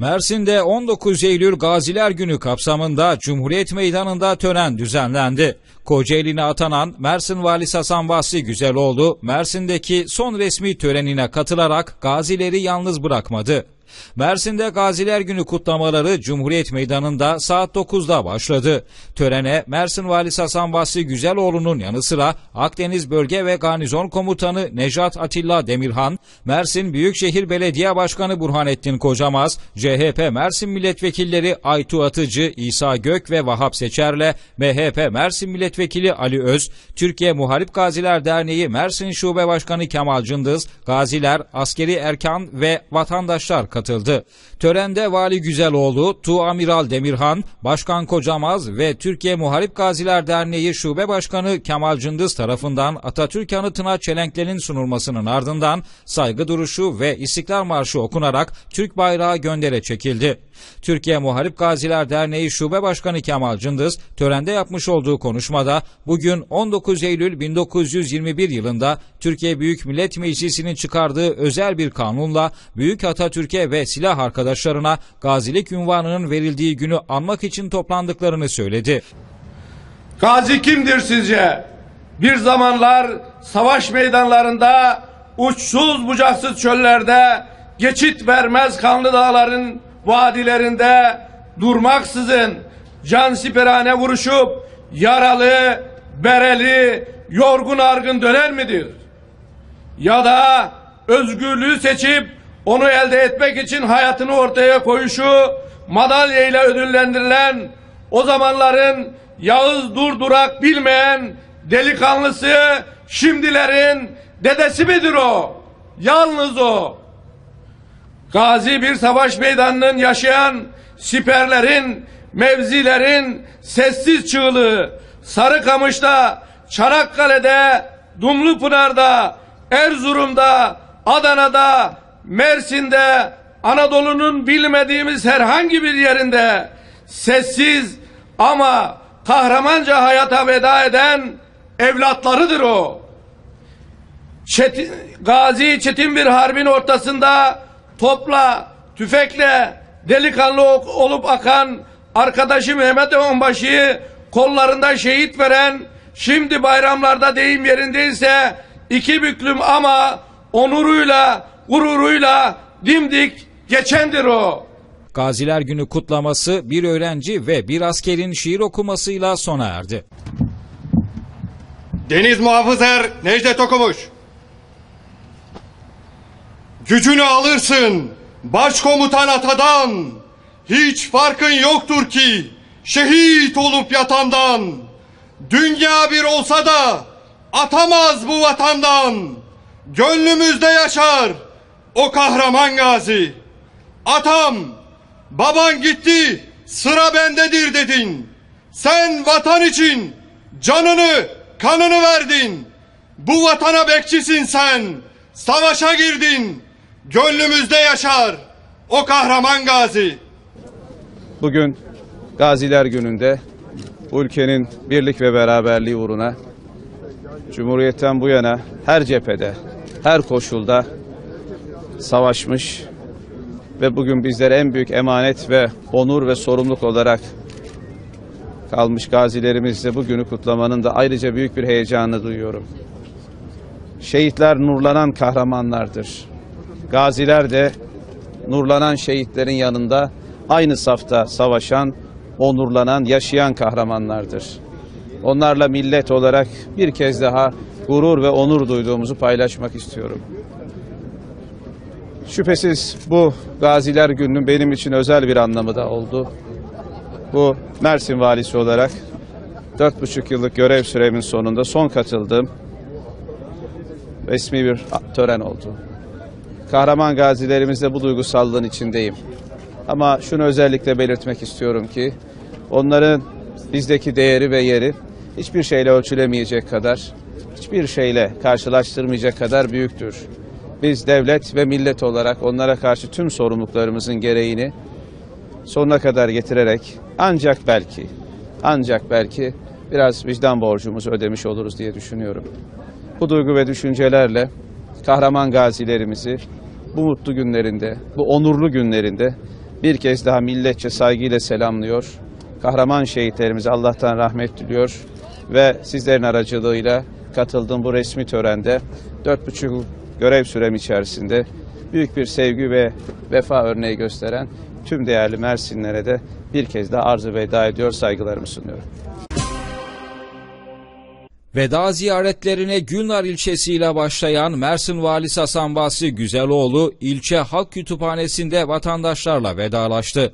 Mersin'de 19 Eylül Gaziler Günü kapsamında Cumhuriyet Meydanı'nda tören düzenlendi. Kocaeli'ne atanan Mersin Valisi Hasan Basri Güzeloğlu, Mersin'deki son resmi törenine katılarak gazileri yalnız bırakmadı. Mersin'de Gaziler Günü kutlamaları Cumhuriyet Meydanı'nda saat 9'da başladı. Törene Mersin Valisi Hasan Basri Güzeloğlu'nun yanı sıra Akdeniz Bölge ve Garnizon Komutanı Nejat Atilla Demirhan, Mersin Büyükşehir Belediye Başkanı Burhanettin Kocamaz, CHP Mersin Milletvekilleri Aytu Atıcı, İsa Gök ve Vahap Seçer'le MHP Mersin Milletvekili Ali Öz, Türkiye Muharip Gaziler Derneği Mersin Şube Başkanı Kemal Cındız, gaziler, askeri erkan ve vatandaşlar katıldı katıldı. Törende Vali Güzeloğlu, Tu Amiral Demirhan, Başkan Kocamaz ve Türkiye Muharip Gaziler Derneği Şube Başkanı Kemal Cındız tarafından Atatürk anıtına çelenklerin sunulmasının ardından saygı duruşu ve İstiklal Marşı okunarak Türk bayrağı göndere çekildi. Türkiye Muharip Gaziler Derneği Şube Başkanı Kemal Cındız törende yapmış olduğu konuşmada bugün 19 Eylül 1921 yılında Türkiye Büyük Millet Meclisi'nin çıkardığı özel bir kanunla Büyük Atatürk'e ve silah arkadaşlarına gazilik ünvanının verildiği günü anmak için toplandıklarını söyledi. Gazi kimdir sizce? Bir zamanlar savaş meydanlarında uçsuz bucaksız çöllerde geçit vermez kanlı dağların vadilerinde durmaksızın can siperhane vuruşup yaralı, bereli, yorgun argın döner midir? Ya da özgürlüğü seçip onu elde etmek için hayatını ortaya koyuşu madalya ile ödüllendirilen o zamanların Yağız durdurak bilmeyen delikanlısı şimdilerin dedesi midir o? Yalnız o. Gazi bir savaş meydanının yaşayan siperlerin, mevzilerin sessiz çığlığı, Sarıkamış'ta, Çanakkale'de, Dumlupınar'da, Erzurum'da, Adana'da, Mersin'de, Anadolu'nun bilmediğimiz herhangi bir yerinde sessiz ama kahramanca hayata veda eden evlatlarıdır o. Çetin, gazi çetin bir harbin ortasında topla, tüfekle delikanlı olup akan arkadaşı Mehmet Onbaşı'yı kollarında şehit veren, şimdi bayramlarda deyim yerindeyse iki büklüm ama onuruyla, gururuyla dimdik geçendir o. Gaziler Günü kutlaması bir öğrenci ve bir askerin şiir okumasıyla sona erdi. Deniz Muhafızer Necdet okumuş. Gücünü alırsın başkomutan atadan. Hiç farkın yoktur ki şehit olup yatandan. Dünya bir olsa da atamaz bu vatandan. Gönlümüzde yaşar o kahraman gazi. Atam, baban gitti, sıra bendedir dedin. Sen vatan için canını, kanını verdin. Bu vatana bekçisin sen. Savaşa girdin. Gönlümüzde yaşar o kahraman gazi. Bugün Gaziler Günü'nde bu ülkenin birlik ve beraberliği uğruna Cumhuriyet'ten bu yana her cephede, her koşulda savaşmış ve bugün bizlere en büyük emanet ve onur ve sorumluluk olarak kalmış gazilerimizle bugünü kutlamanın da ayrıca büyük bir heyecanını duyuyorum. Şehitler nurlanan kahramanlardır. Gaziler de nurlanan şehitlerin yanında aynı safta savaşan, onurlanan, yaşayan kahramanlardır. Onlarla millet olarak bir kez daha gurur ve onur duyduğumuzu paylaşmak istiyorum. Şüphesiz bu Gaziler Günü'nün benim için özel bir anlamı da oldu. Bu Mersin valisi olarak dört buçuk yıllık görev süremin sonunda son katıldığım resmi bir tören oldu. Kahraman gazilerimizle bu duygusallığın içindeyim. Ama şunu özellikle belirtmek istiyorum ki onların bizdeki değeri ve yeri hiçbir şeyle ölçülemeyecek kadar, hiçbir şeyle karşılaştırmayacak kadar büyüktür. Biz devlet ve millet olarak onlara karşı tüm sorumluluklarımızın gereğini sonuna kadar getirerek ancak belki, ancak belki biraz vicdan borcumuzu ödemiş oluruz diye düşünüyorum. Bu duygu ve düşüncelerle kahraman gazilerimizi bu mutlu günlerinde, bu onurlu günlerinde bir kez daha milletçe saygıyla selamlıyor. Kahraman şehitlerimize Allah'tan rahmet diliyor ve sizlerin aracılığıyla katıldığım bu resmi törende 4,5 yıl görev sürem içerisinde büyük bir sevgi ve vefa örneği gösteren tüm değerli Mersinlere de bir kez daha arz veda ediyor, saygılarımı sunuyorum. Veda ziyaretlerine Gülnar ilçesiyle başlayan Mersin Valisi Hasan Basri Güzeloğlu ilçe halk kütüphanesinde vatandaşlarla vedalaştı.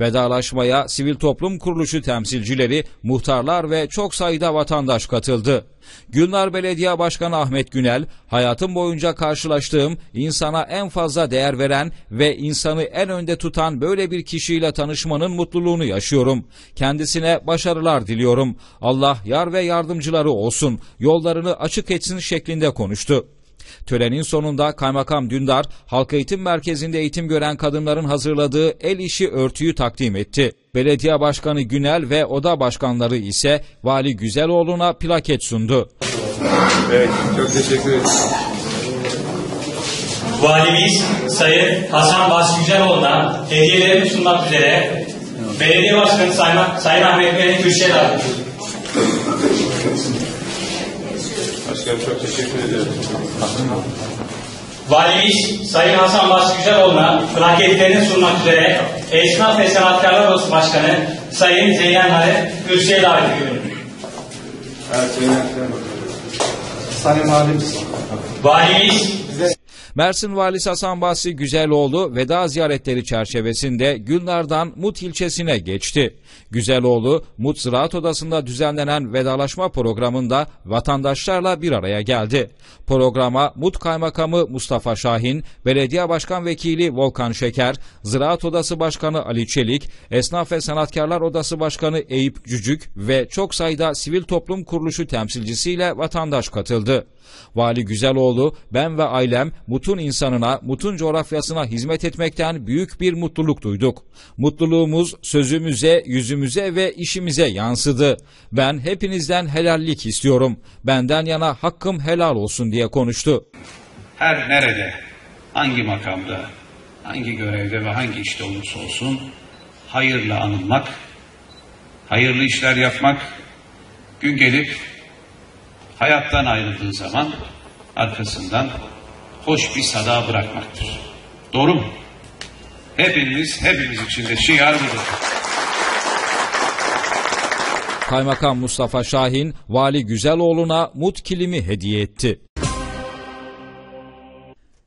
Vedalaşmaya sivil toplum kuruluşu temsilcileri, muhtarlar ve çok sayıda vatandaş katıldı. Gülnar Belediye Başkanı Ahmet Günel, hayatım boyunca karşılaştığım, insana en fazla değer veren ve insanı en önde tutan böyle bir kişiyle tanışmanın mutluluğunu yaşıyorum. Kendisine başarılar diliyorum. Allah yar ve yardımcıları olsun, yollarını açık etsin şeklinde konuştu. Törenin sonunda Kaymakam Dündar, Halk Eğitim Merkezi'nde eğitim gören kadınların hazırladığı el işi örtüyü takdim etti. Belediye Başkanı Günel ve oda başkanları ise Vali Güzeloğlu'na plaket sundu. Evet, çok teşekkür ederim. Valimiz Sayın Hasan Bas Güzeloğlu'na hediyelerini sunmak üzere Belediye Başkanı Sayın, Sayın Ahmet Bey'in kürsüye davet ediyoruz. Başkanım çok teşekkür ederim. Valimiz Sayın Hasan Bas Güzeloğlu'na plaketlerini sunmak üzere Esnaf ve Sanatkarlar Odası Başkanı Sayın Zeyyan Hare kürsüye davet ediyorum. Evet, Sayın Sayın Valimiz. Valimiz Mersin Valisi Hasan Basri Güzeloğlu veda ziyaretleri çerçevesinde Gülnar'dan Mut ilçesine geçti. Güzeloğlu, Mut Ziraat Odası'nda düzenlenen vedalaşma programında vatandaşlarla bir araya geldi. Programa Mut Kaymakamı Mustafa Şahin, Belediye Başkan Vekili Volkan Şeker, Ziraat Odası Başkanı Ali Çelik, Esnaf ve Sanatkarlar Odası Başkanı Eyüp Cücük ve çok sayıda sivil toplum kuruluşu temsilcisiyle vatandaş katıldı. Vali Güzeloğlu, ben ve ailem Mut'un insanına, Mut'un coğrafyasına hizmet etmekten büyük bir mutluluk duyduk. Mutluluğumuz sözümüze, yüzümüze ve işimize yansıdı. Ben hepinizden helallik istiyorum. Benden yana hakkım helal olsun diye konuştu. her nerede, hangi makamda, hangi görevde ve hangi işte olursa olsun hayırla anılmak, hayırlı işler yapmak, gün gelip hayattan ayrıldığı zaman arkasından hoş bir sada bırakmaktır. Doğru mu? Hepimiz, hepimiz için de şiar budur. Kaymakam Mustafa Şahin, Vali Güzeloğlu'na Mut kilimi hediye etti.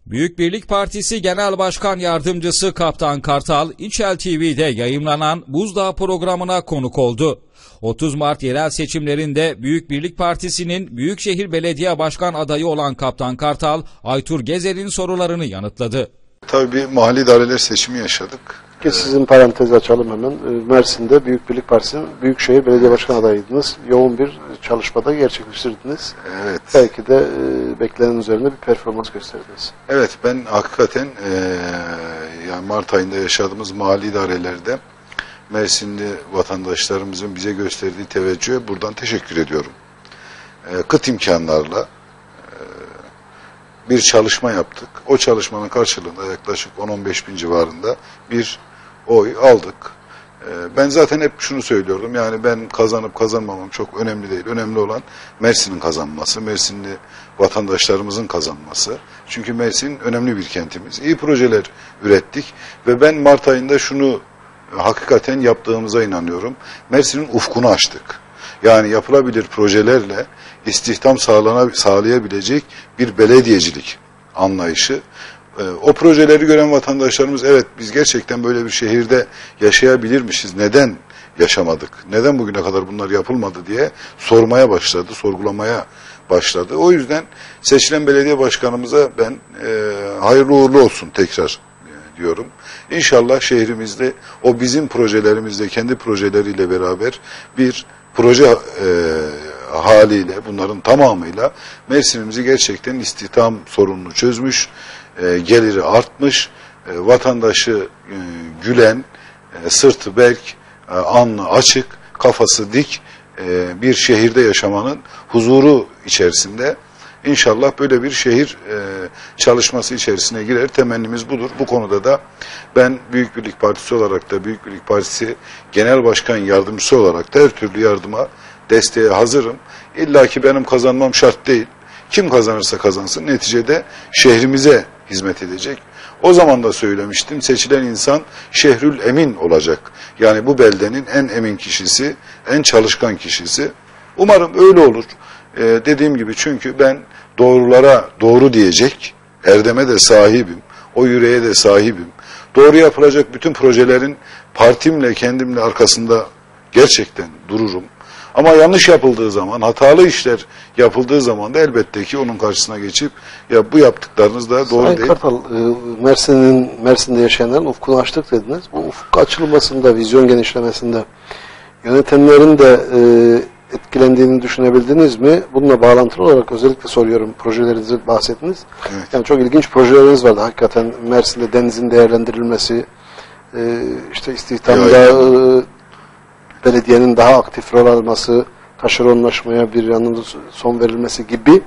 Büyük Birlik Partisi Genel Başkan Yardımcısı Kaptan Kartal, İçel TV'de yayımlanan Buzdağ programına konuk oldu. 30 Mart yerel seçimlerinde Büyük Birlik Partisi'nin Büyükşehir Belediye Başkan adayı olan Kaptan Kartal, Aytur Gezer'in sorularını yanıtladı. Tabii bir mahalli idareler seçimi yaşadık. Ki sizin parantez açalım hemen. Ee, Mersin'de Büyük Birlik Partisi Büyükşehir Belediye Başkan adayıydınız. Yoğun bir çalışmada gerçekleştirdiniz. Evet. Belki de e, beklenenin üzerinde bir performans gösterdiniz. Evet ben hakikaten eee yani Mart ayında yaşadığımız mahalli idarelerde Mersinli vatandaşlarımızın bize gösterdiği teveccühe buradan teşekkür ediyorum. Eee, kıt imkanlarla eee, bir çalışma yaptık. O çalışmanın karşılığında yaklaşık 10-15 bin civarında bir oy aldık. Eee, Ben zaten hep şunu söylüyordum yani ben kazanıp kazanmamam çok önemli değil. Önemli olan Mersin'in kazanması, Mersinli vatandaşlarımızın kazanması. Çünkü Mersin önemli bir kentimiz. İyi projeler ürettik ve ben Mart ayında şunu hakikaten yaptığımıza inanıyorum. Mersin'in ufkunu açtık. Yani yapılabilir projelerle istihdam sağlana, sağlayabilecek bir belediyecilik anlayışı. Ee, o projeleri gören vatandaşlarımız evet biz gerçekten böyle bir şehirde yaşayabilirmişiz. Neden yaşamadık? Neden bugüne kadar bunlar yapılmadı diye sormaya başladı, sorgulamaya başladı. O yüzden seçilen belediye başkanımıza ben e, hayırlı uğurlu olsun tekrar e, diyorum. İnşallah şehrimizde o bizim projelerimizde kendi projeleriyle beraber bir proje e, haliyle bunların tamamıyla Mersin'imizi gerçekten istihdam sorununu çözmüş, e, geliri artmış, e, vatandaşı e, gülen, e, sırtı belk, e, alnı açık, kafası dik e, bir şehirde yaşamanın huzuru içerisinde İnşallah böyle bir şehir e, çalışması içerisine girer. Temennimiz budur. Bu konuda da ben Büyük Birlik Partisi olarak da Büyük Birlik Partisi Genel Başkan Yardımcısı olarak da her türlü yardıma, desteğe hazırım. İlla ki benim kazanmam şart değil. Kim kazanırsa kazansın neticede şehrimize hizmet edecek. O zaman da söylemiştim seçilen insan şehrül emin olacak. Yani bu beldenin en emin kişisi, en çalışkan kişisi. Umarım öyle olur. Ee, dediğim gibi çünkü ben doğrulara doğru diyecek, erdeme de sahibim, o yüreğe de sahibim. Doğru yapılacak bütün projelerin partimle kendimle arkasında gerçekten dururum. Ama yanlış yapıldığı zaman, hatalı işler yapıldığı zaman da elbette ki onun karşısına geçip ya bu yaptıklarınız da doğru Sayın değil. Kartal, e, Mersin'in Mersin'de yaşayanların ufkunu açtık dediniz. Bu ufuk açılmasında, vizyon genişlemesinde yönetenlerin de e, etkilendiğini düşünebildiniz mi? Bununla bağlantılı olarak özellikle soruyorum. Projelerinizi bahsettiniz. Evet. Yani çok ilginç projeleriniz vardı. Hakikaten Mersin'de denizin değerlendirilmesi, e, işte istihdamda e, belediyenin daha aktif rol alması, taşeronlaşmaya bir yanında son verilmesi gibi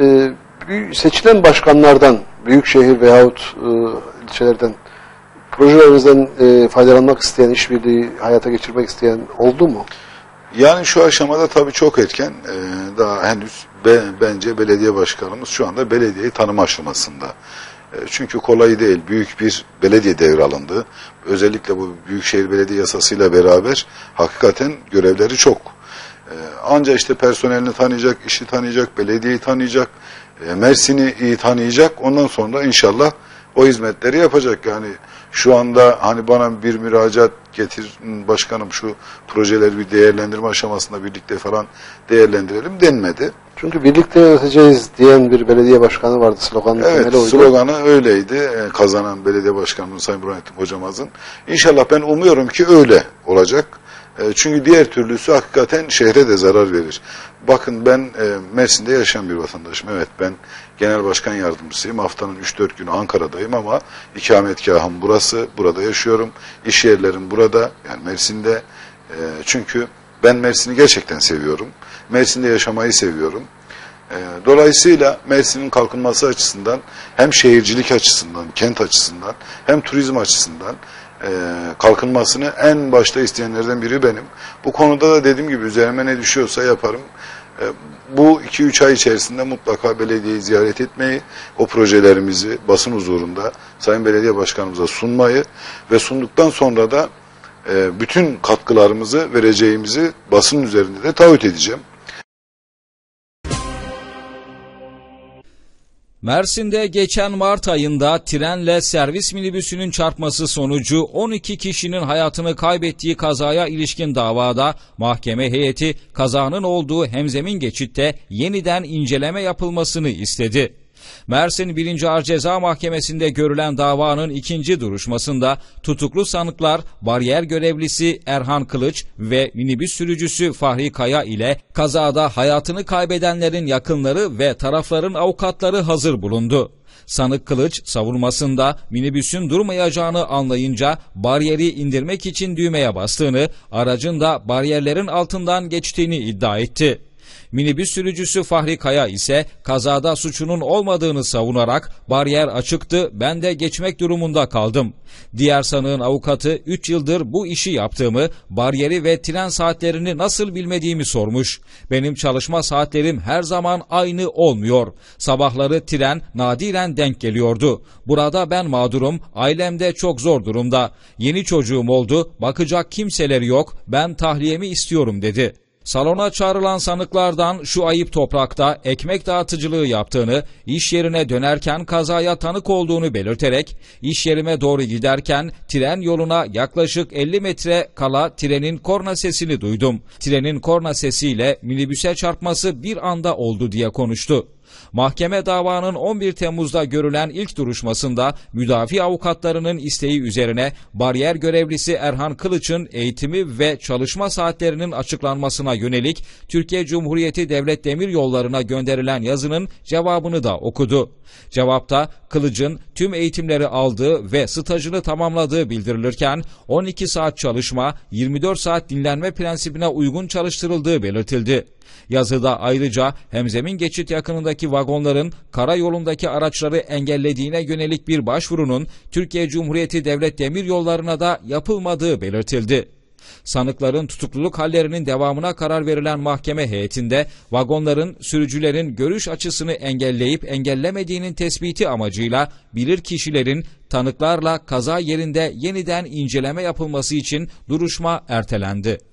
e, büyük- seçilen başkanlardan, büyükşehir veyahut e, ilçelerden projelerinizden faydalanmak isteyen, işbirliği hayata geçirmek isteyen oldu mu? Yani şu aşamada tabii çok erken. Ee, daha henüz be- bence belediye başkanımız şu anda belediyeyi tanıma aşamasında. Ee, çünkü kolay değil. Büyük bir belediye devralındı. Özellikle bu Büyükşehir Belediye Yasası'yla beraber hakikaten görevleri çok. Ee, anca işte personelini tanıyacak, işi tanıyacak, belediyeyi tanıyacak, e, Mersin'i iyi tanıyacak. Ondan sonra inşallah o hizmetleri yapacak. Yani şu anda hani bana bir müracaat getir başkanım şu projeleri bir değerlendirme aşamasında birlikte falan değerlendirelim denmedi. Çünkü birlikte yöneteceğiz diyen bir belediye başkanı vardı. Sloganın Evet oydu. sloganı öyleydi. Ee, kazanan belediye başkanımız Sayın Burhanettin Hocamaz'ın. İnşallah ben umuyorum ki öyle olacak. Ee, çünkü diğer türlüsü hakikaten şehre de zarar verir. Bakın ben e, Mersin'de yaşayan bir vatandaşım. Evet ben genel başkan yardımcısıyım. Haftanın 3-4 günü Ankara'dayım ama ikametgahım burası. Burada yaşıyorum. İş yerlerim burada. Yani Mersin'de. E, çünkü ben Mersin'i gerçekten seviyorum. Mersin'de yaşamayı seviyorum. E, Dolayısıyla Mersin'in kalkınması açısından hem şehircilik açısından, kent açısından hem turizm açısından e, kalkınmasını en başta isteyenlerden biri benim. Bu konuda da dediğim gibi üzerime ne düşüyorsa yaparım. E, Bu 2-3 ay içerisinde mutlaka belediyeyi ziyaret etmeyi, o projelerimizi basın huzurunda Sayın Belediye Başkanımıza sunmayı ve sunduktan sonra da e, bütün katkılarımızı vereceğimizi basın üzerinde de taahhüt edeceğim. Mersin'de geçen Mart ayında trenle servis minibüsünün çarpması sonucu 12 kişinin hayatını kaybettiği kazaya ilişkin davada mahkeme heyeti kazanın olduğu hemzemin geçitte yeniden inceleme yapılmasını istedi. Mersin 1. Ağır Ceza Mahkemesi'nde görülen davanın ikinci duruşmasında tutuklu sanıklar bariyer görevlisi Erhan Kılıç ve minibüs sürücüsü Fahri Kaya ile kazada hayatını kaybedenlerin yakınları ve tarafların avukatları hazır bulundu. Sanık Kılıç savunmasında minibüsün durmayacağını anlayınca bariyeri indirmek için düğmeye bastığını, aracın da bariyerlerin altından geçtiğini iddia etti. Minibüs sürücüsü Fahri Kaya ise kazada suçunun olmadığını savunarak bariyer açıktı ben de geçmek durumunda kaldım. Diğer sanığın avukatı 3 yıldır bu işi yaptığımı, bariyeri ve tren saatlerini nasıl bilmediğimi sormuş. Benim çalışma saatlerim her zaman aynı olmuyor. Sabahları tren nadiren denk geliyordu. Burada ben mağdurum, ailem de çok zor durumda. Yeni çocuğum oldu, bakacak kimseleri yok, ben tahliyemi istiyorum dedi. Salona çağrılan sanıklardan şu ayıp toprakta ekmek dağıtıcılığı yaptığını, iş yerine dönerken kazaya tanık olduğunu belirterek, iş yerime doğru giderken tren yoluna yaklaşık 50 metre kala trenin korna sesini duydum. Trenin korna sesiyle minibüse çarpması bir anda oldu diye konuştu. Mahkeme davanın 11 Temmuz'da görülen ilk duruşmasında müdafi avukatlarının isteği üzerine bariyer görevlisi Erhan Kılıç'ın eğitimi ve çalışma saatlerinin açıklanmasına yönelik Türkiye Cumhuriyeti Devlet Demir Yolları'na gönderilen yazının cevabını da okudu. Cevapta Kılıç'ın tüm eğitimleri aldığı ve stajını tamamladığı bildirilirken 12 saat çalışma, 24 saat dinlenme prensibine uygun çalıştırıldığı belirtildi. Yazıda ayrıca hemzemin geçit yakınındaki vagonların karayolundaki araçları engellediğine yönelik bir başvurunun Türkiye Cumhuriyeti Devlet Demiryolları'na da yapılmadığı belirtildi. Sanıkların tutukluluk hallerinin devamına karar verilen mahkeme heyetinde vagonların sürücülerin görüş açısını engelleyip engellemediğinin tespiti amacıyla bilir kişilerin tanıklarla kaza yerinde yeniden inceleme yapılması için duruşma ertelendi.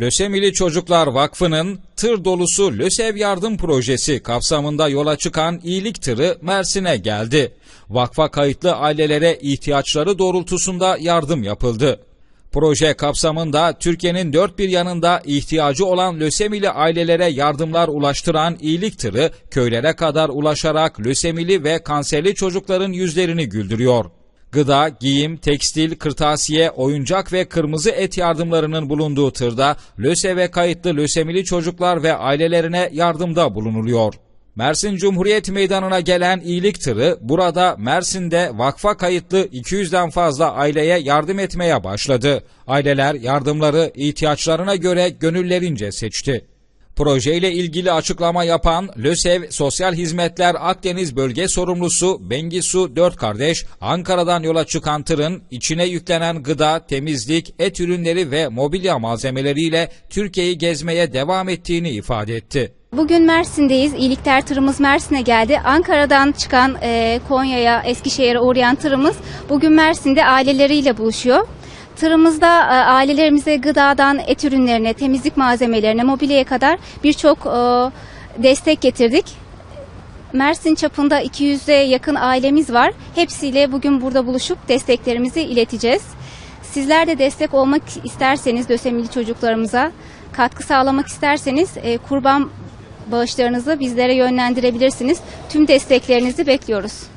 Lösemili Çocuklar Vakfı'nın tır dolusu LÖSEV yardım projesi kapsamında yola çıkan iyilik tırı Mersin'e geldi. Vakfa kayıtlı ailelere ihtiyaçları doğrultusunda yardım yapıldı. Proje kapsamında Türkiye'nin dört bir yanında ihtiyacı olan lösemili ailelere yardımlar ulaştıran iyilik tırı köylere kadar ulaşarak lösemili ve kanserli çocukların yüzlerini güldürüyor. Gıda, giyim, tekstil, kırtasiye, oyuncak ve kırmızı et yardımlarının bulunduğu tırda LÖSEV'e kayıtlı lösemili çocuklar ve ailelerine yardımda bulunuluyor. Mersin Cumhuriyet Meydanı'na gelen iyilik tırı burada Mersin'de vakfa kayıtlı 200'den fazla aileye yardım etmeye başladı. Aileler yardımları ihtiyaçlarına göre gönüllerince seçti. Projeyle ilgili açıklama yapan LÖSEV Sosyal Hizmetler Akdeniz Bölge Sorumlusu Bengisu Dört Kardeş, Ankara'dan yola çıkan tırın içine yüklenen gıda, temizlik, et ürünleri ve mobilya malzemeleriyle Türkiye'yi gezmeye devam ettiğini ifade etti. Bugün Mersin'deyiz. İyilikler tırımız Mersin'e geldi. Ankara'dan çıkan e, Konya'ya, Eskişehir'e uğrayan tırımız bugün Mersin'de aileleriyle buluşuyor. Tırımızda e, ailelerimize gıdadan et ürünlerine, temizlik malzemelerine, mobilyaya kadar birçok e, destek getirdik. Mersin çapında 200'e yakın ailemiz var. Hepsiyle bugün burada buluşup desteklerimizi ileteceğiz. Sizler de destek olmak isterseniz lösemili çocuklarımıza katkı sağlamak isterseniz e, kurban bağışlarınızı bizlere yönlendirebilirsiniz. Tüm desteklerinizi bekliyoruz.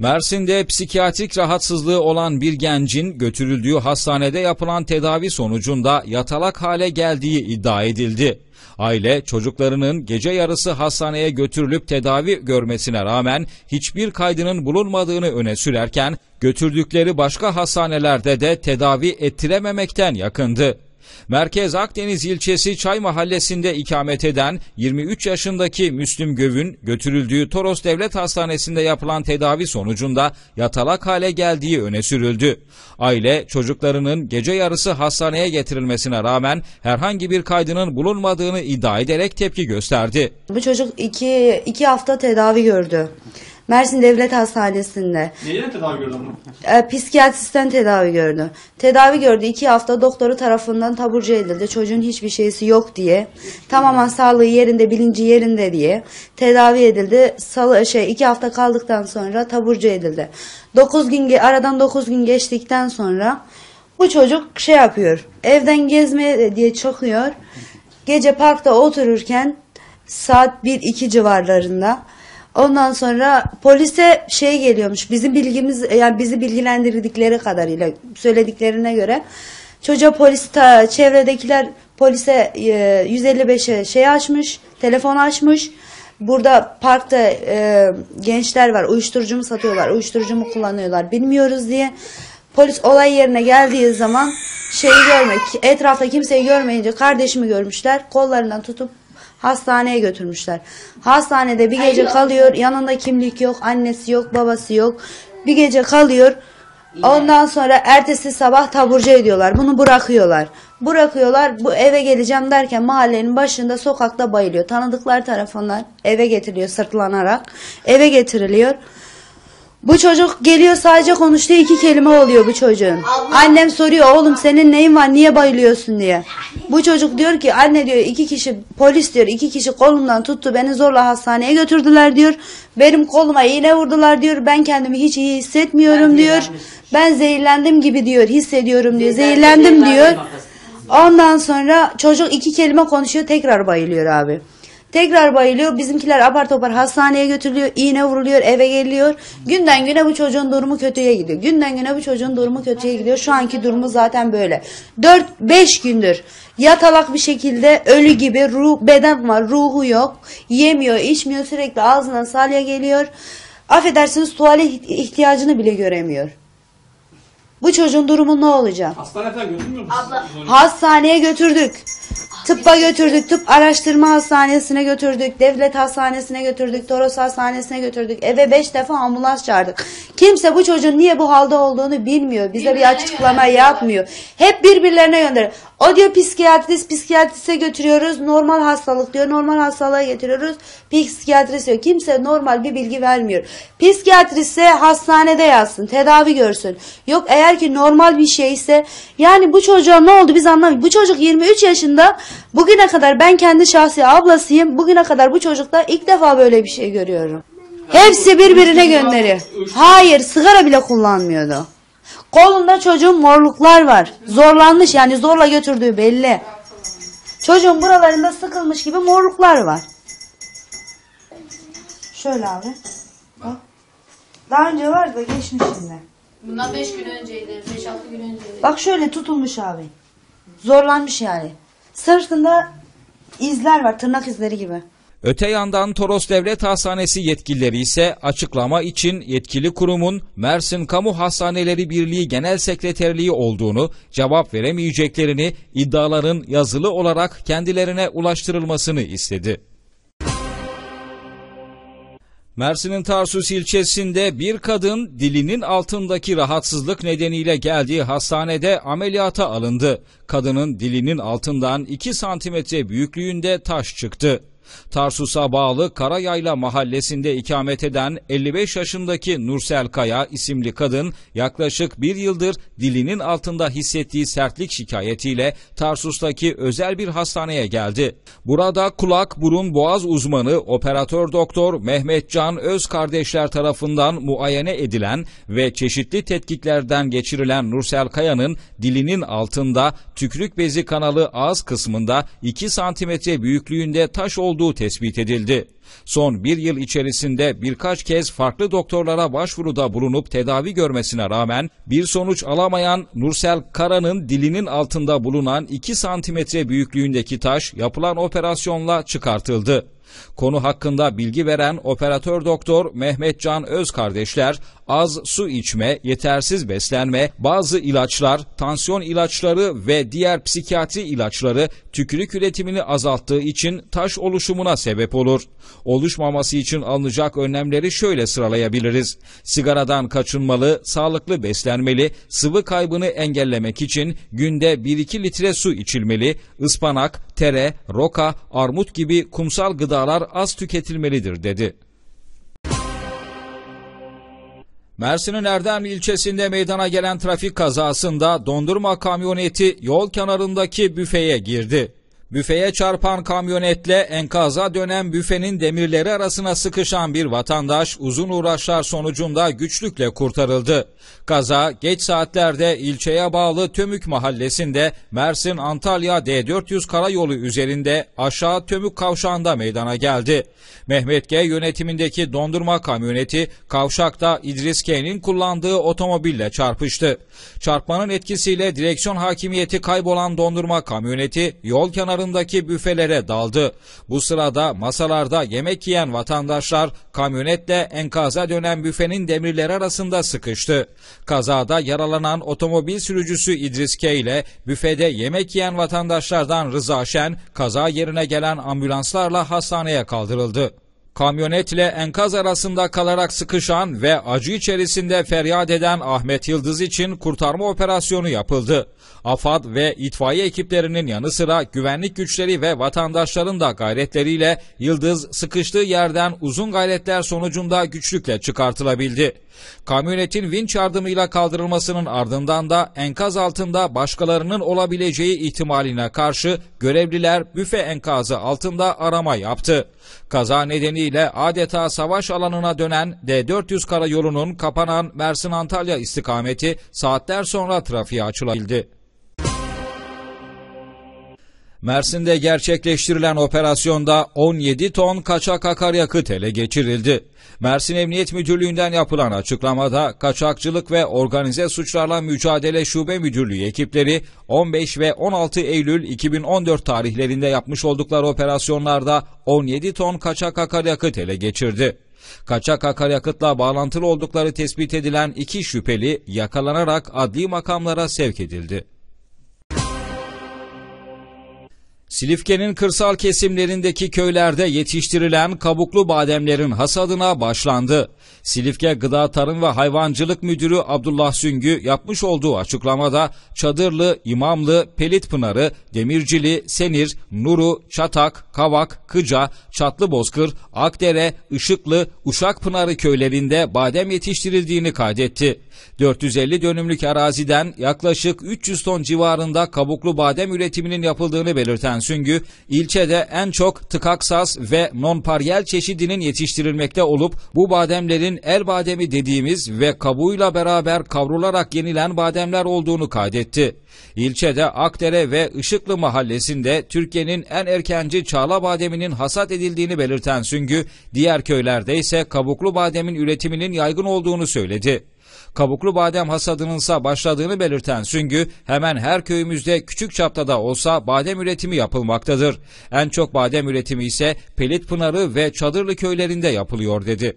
Mersin'de psikiyatrik rahatsızlığı olan bir gencin götürüldüğü hastanede yapılan tedavi sonucunda yatalak hale geldiği iddia edildi. Aile çocuklarının gece yarısı hastaneye götürülüp tedavi görmesine rağmen hiçbir kaydının bulunmadığını öne sürerken götürdükleri başka hastanelerde de tedavi ettirememekten yakındı. Merkez Akdeniz ilçesi Çay Mahallesi'nde ikamet eden 23 yaşındaki Müslüm Göv'ün götürüldüğü Toros Devlet Hastanesi'nde yapılan tedavi sonucunda yatalak hale geldiği öne sürüldü. Aile çocuklarının gece yarısı hastaneye getirilmesine rağmen herhangi bir kaydının bulunmadığını iddia ederek tepki gösterdi. Bu çocuk iki, iki hafta tedavi gördü. Mersin Devlet Hastanesi'nde. Neyden tedavi gördün bunu? E, psikiyatristen tedavi gördü. Tedavi gördü. iki hafta doktoru tarafından taburcu edildi. Çocuğun hiçbir şeysi yok diye. Tamamen sağlığı yerinde, bilinci yerinde diye tedavi edildi. Salı, şey, iki hafta kaldıktan sonra taburcu edildi. Dokuz gün, ge- aradan dokuz gün geçtikten sonra bu çocuk şey yapıyor. Evden gezmeye diye çıkıyor. Gece parkta otururken saat 1-2 civarlarında Ondan sonra polise şey geliyormuş. Bizim bilgimiz yani bizi bilgilendirdikleri kadarıyla söylediklerine göre çocuğa polis ta, çevredekiler polise e, 155'e şey açmış, telefon açmış. Burada parkta e, gençler var, uyuşturucu mu satıyorlar, uyuşturucu mu kullanıyorlar bilmiyoruz diye. Polis olay yerine geldiği zaman şeyi görmek, etrafta kimseyi görmeyince kardeşimi görmüşler, kollarından tutup hastaneye götürmüşler. Hastanede bir gece kalıyor. Yanında kimlik yok, annesi yok, babası yok. Bir gece kalıyor. Ondan sonra ertesi sabah taburcu ediyorlar. Bunu bırakıyorlar. Bırakıyorlar. Bu eve geleceğim derken mahallenin başında sokakta bayılıyor. Tanıdıklar tarafından eve getiriliyor sırtlanarak. Eve getiriliyor. Bu çocuk geliyor sadece konuştuğu iki kelime oluyor bu çocuğun. Annem soruyor oğlum senin neyin var niye bayılıyorsun diye. Bu çocuk diyor ki anne diyor iki kişi polis diyor iki kişi kolumdan tuttu beni zorla hastaneye götürdüler diyor. Benim koluma iğne vurdular diyor ben kendimi hiç iyi hissetmiyorum diyor. Ben zehirlendim gibi diyor hissediyorum diyor zehirlendim diyor. Ondan sonra çocuk iki kelime konuşuyor tekrar bayılıyor abi. Tekrar bayılıyor. Bizimkiler apar topar hastaneye götürülüyor. iğne vuruluyor. Eve geliyor. Günden güne bu çocuğun durumu kötüye gidiyor. Günden güne bu çocuğun durumu kötüye gidiyor. Şu anki durumu zaten böyle. 4-5 gündür yatalak bir şekilde ölü gibi ruh, beden var. Ruhu yok. Yemiyor, içmiyor. Sürekli ağzından salya geliyor. Affedersiniz tuvalet ihtiyacını bile göremiyor. Bu çocuğun durumu ne olacak? Hastaneye falan götürmüyor musun? Hastaneye götürdük. Tıbba götürdük. Tıp araştırma hastanesine götürdük. Devlet hastanesine götürdük. Toros hastanesine götürdük. Eve beş defa ambulans çağırdık. Kimse bu çocuğun niye bu halde olduğunu bilmiyor. Bize bir açıklama yapmıyor. Hep birbirlerine gönderiyor. O diyor psikiyatrist, psikiyatriste götürüyoruz. Normal hastalık diyor. Normal hastalığa getiriyoruz. Psikiyatrist diyor. Kimse normal bir bilgi vermiyor. Psikiyatriste hastanede yazsın. Tedavi görsün. Yok eğer ki normal bir şeyse yani bu çocuğa ne oldu biz anlamıyoruz. Bu çocuk 23 yaşında bugüne kadar ben kendi şahsi ablasıyım. Bugüne kadar bu çocukta ilk defa böyle bir şey görüyorum. Hepsi birbirine gönderiyor. Hayır sigara bile kullanmıyordu. Kolunda çocuğun morluklar var. Zorlanmış yani zorla götürdüğü belli. Çocuğun buralarında sıkılmış gibi morluklar var. Şöyle abi. Bak. Daha önce vardı da geçmiş şimdi. Bundan 5 gün önceydi, 5-6 gün önceydi. Bak şöyle tutulmuş abi. Zorlanmış yani. Sırtında izler var tırnak izleri gibi. Öte yandan Toros Devlet Hastanesi yetkilileri ise açıklama için yetkili kurumun Mersin Kamu Hastaneleri Birliği Genel Sekreterliği olduğunu, cevap veremeyeceklerini, iddiaların yazılı olarak kendilerine ulaştırılmasını istedi. Mersin'in Tarsus ilçesinde bir kadın dilinin altındaki rahatsızlık nedeniyle geldiği hastanede ameliyata alındı. Kadının dilinin altından 2 santimetre büyüklüğünde taş çıktı. Tarsus'a bağlı Karayayla mahallesinde ikamet eden 55 yaşındaki Nursel Kaya isimli kadın yaklaşık bir yıldır dilinin altında hissettiği sertlik şikayetiyle Tarsus'taki özel bir hastaneye geldi. Burada kulak, burun, boğaz uzmanı operatör doktor Mehmet Can Öz kardeşler tarafından muayene edilen ve çeşitli tetkiklerden geçirilen Nursel Kaya'nın dilinin altında tükrük bezi kanalı ağız kısmında 2 santimetre büyüklüğünde taş olduğu tespit edildi. Son bir yıl içerisinde birkaç kez farklı doktorlara başvuruda bulunup tedavi görmesine rağmen bir sonuç alamayan Nursel Kara'nın dilinin altında bulunan 2 santimetre büyüklüğündeki taş yapılan operasyonla çıkartıldı. Konu hakkında bilgi veren operatör doktor Mehmet Can Öz kardeşler az su içme, yetersiz beslenme, bazı ilaçlar, tansiyon ilaçları ve diğer psikiyatri ilaçları tükürük üretimini azalttığı için taş oluşumuna sebep olur. Oluşmaması için alınacak önlemleri şöyle sıralayabiliriz. Sigaradan kaçınmalı, sağlıklı beslenmeli, sıvı kaybını engellemek için günde 1-2 litre su içilmeli, ıspanak, tere, roka, armut gibi kumsal gıdalar az tüketilmelidir dedi. Mersin'in Erdem ilçesinde meydana gelen trafik kazasında dondurma kamyoneti yol kenarındaki büfeye girdi. Büfeye çarpan kamyonetle enkaza dönen büfenin demirleri arasına sıkışan bir vatandaş uzun uğraşlar sonucunda güçlükle kurtarıldı. Kaza geç saatlerde ilçeye bağlı Tömük mahallesinde Mersin Antalya D400 karayolu üzerinde aşağı Tömük kavşağında meydana geldi. Mehmet G yönetimindeki dondurma kamyoneti kavşakta İdris K'nin kullandığı otomobille çarpıştı. Çarpmanın etkisiyle direksiyon hakimiyeti kaybolan dondurma kamyoneti yol kenarındaki büfelere daldı. Bu sırada masalarda yemek yiyen vatandaşlar kamyonetle enkaza dönen büfenin demirleri arasında sıkıştı. Kazada yaralanan otomobil sürücüsü İdris K ile büfede yemek yiyen vatandaşlardan Rıza Şen kaza yerine gelen ambulanslarla hastaneye kaldırıldı. Kamyonetle enkaz arasında kalarak sıkışan ve acı içerisinde feryat eden Ahmet Yıldız için kurtarma operasyonu yapıldı. AFAD ve itfaiye ekiplerinin yanı sıra güvenlik güçleri ve vatandaşların da gayretleriyle Yıldız sıkıştığı yerden uzun gayretler sonucunda güçlükle çıkartılabildi. Kamyonetin vinç yardımıyla kaldırılmasının ardından da enkaz altında başkalarının olabileceği ihtimaline karşı görevliler büfe enkazı altında arama yaptı. Kaza nedeniyle adeta savaş alanına dönen D400 karayolunun kapanan Mersin-Antalya istikameti saatler sonra trafiğe açılabildi. Mersin'de gerçekleştirilen operasyonda 17 ton kaçak akaryakıt ele geçirildi. Mersin Emniyet Müdürlüğü'nden yapılan açıklamada Kaçakçılık ve Organize Suçlarla Mücadele Şube Müdürlüğü ekipleri 15 ve 16 Eylül 2014 tarihlerinde yapmış oldukları operasyonlarda 17 ton kaçak akaryakıt ele geçirdi. Kaçak akaryakıtla bağlantılı oldukları tespit edilen iki şüpheli yakalanarak adli makamlara sevk edildi. Silifke'nin kırsal kesimlerindeki köylerde yetiştirilen kabuklu bademlerin hasadına başlandı. Silifke Gıda Tarım ve Hayvancılık Müdürü Abdullah Süngü yapmış olduğu açıklamada Çadırlı, İmamlı, Pelitpınarı, Demircili, Senir, Nuru, Çatak, Kavak, Kıca, Çatlıbozkır, Akdere, Işıklı, Uşakpınarı köylerinde badem yetiştirildiğini kaydetti. 450 dönümlük araziden yaklaşık 300 ton civarında kabuklu badem üretiminin yapıldığını belirten Süngü, ilçede en çok tıkaksas ve nonparyel çeşidinin yetiştirilmekte olup bu bademlerin el bademi dediğimiz ve kabuğuyla beraber kavrularak yenilen bademler olduğunu kaydetti. İlçede Akdere ve Işıklı mahallesinde Türkiye'nin en erkenci çağla bademinin hasat edildiğini belirten Süngü, diğer köylerde ise kabuklu bademin üretiminin yaygın olduğunu söyledi. Kabuklu badem hasadının ise başladığını belirten Süngü, hemen her köyümüzde küçük çapta da olsa badem üretimi yapılmaktadır. En çok badem üretimi ise Pelitpınarı ve Çadırlı köylerinde yapılıyor dedi.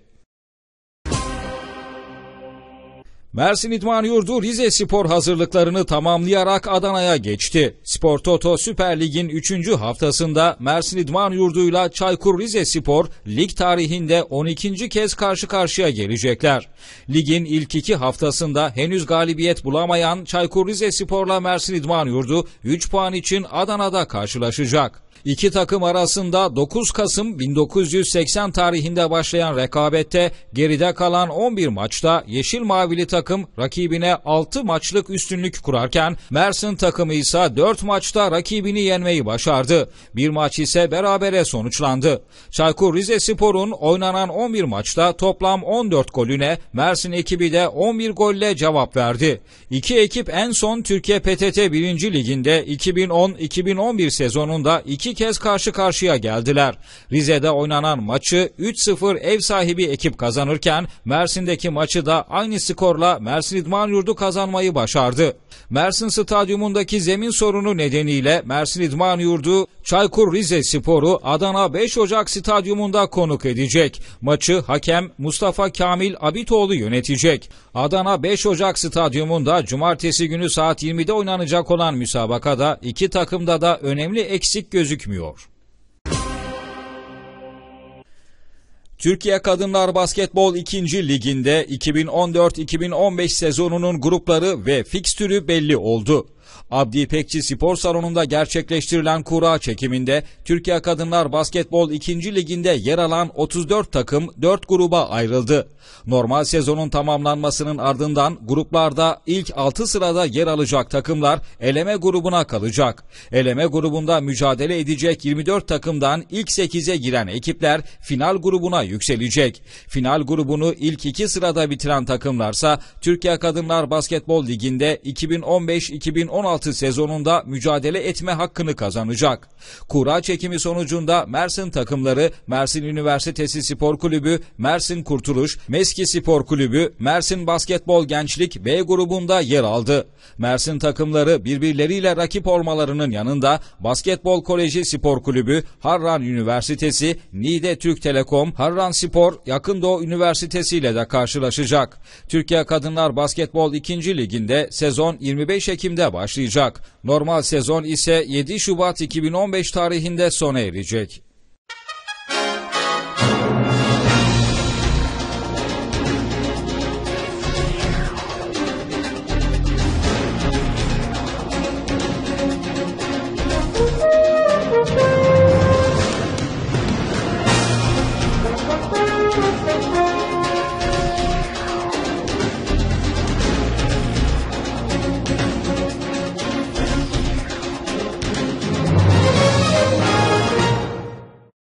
Mersin İdman Yurdu Rize Spor hazırlıklarını tamamlayarak Adana'ya geçti. Spor Toto Süper Lig'in 3. haftasında Mersin İdman Yurdu'yla Çaykur Rize Spor lig tarihinde 12. kez karşı karşıya gelecekler. Ligin ilk iki haftasında henüz galibiyet bulamayan Çaykur Rize Spor'la Mersin İdman Yurdu 3 puan için Adana'da karşılaşacak. İki takım arasında 9 Kasım 1980 tarihinde başlayan rekabette geride kalan 11 maçta Yeşil Mavili takım rakibine 6 maçlık üstünlük kurarken Mersin takımı ise 4 maçta rakibini yenmeyi başardı. Bir maç ise berabere sonuçlandı. Çaykur Rizespor'un oynanan 11 maçta toplam 14 golüne Mersin ekibi de 11 golle cevap verdi. İki ekip en son Türkiye PTT 1. Liginde 2010-2011 sezonunda iki kez karşı karşıya geldiler. Rize'de oynanan maçı 3-0 ev sahibi ekip kazanırken Mersin'deki maçı da aynı skorla Mersin İdman Yurdu kazanmayı başardı. Mersin Stadyumundaki zemin sorunu nedeniyle Mersin İdman Yurdu Çaykur Rize Sporu Adana 5 Ocak Stadyumunda konuk edecek. Maçı hakem Mustafa Kamil Abitoğlu yönetecek. Adana 5 Ocak Stadyumunda cumartesi günü saat 20'de oynanacak olan müsabakada iki takımda da önemli eksik gözükmüyor. Türkiye Kadınlar Basketbol 2. Liginde 2014-2015 sezonunun grupları ve fikstürü belli oldu. Abdi İpekçi Spor Salonu'nda gerçekleştirilen kura çekiminde Türkiye Kadınlar Basketbol 2. Liginde yer alan 34 takım 4 gruba ayrıldı. Normal sezonun tamamlanmasının ardından gruplarda ilk 6 sırada yer alacak takımlar eleme grubuna kalacak. Eleme grubunda mücadele edecek 24 takımdan ilk 8'e giren ekipler final grubuna yükselecek. Final grubunu ilk 2 sırada bitiren takımlarsa Türkiye Kadınlar Basketbol Ligi'nde 2015-2016 sezonunda mücadele etme hakkını kazanacak. Kura çekimi sonucunda Mersin takımları Mersin Üniversitesi Spor Kulübü, Mersin Kurtuluş, Meski Spor Kulübü, Mersin Basketbol Gençlik B grubunda yer aldı. Mersin takımları birbirleriyle rakip olmalarının yanında Basketbol Koleji Spor Kulübü, Harran Üniversitesi, Niğde Türk Telekom, Harran Spor, Yakın Doğu Üniversitesi ile de karşılaşacak. Türkiye Kadınlar Basketbol 2. Liginde sezon 25 Ekim'de başlayacak. Normal sezon ise 7 Şubat 2015 tarihinde sona erecek.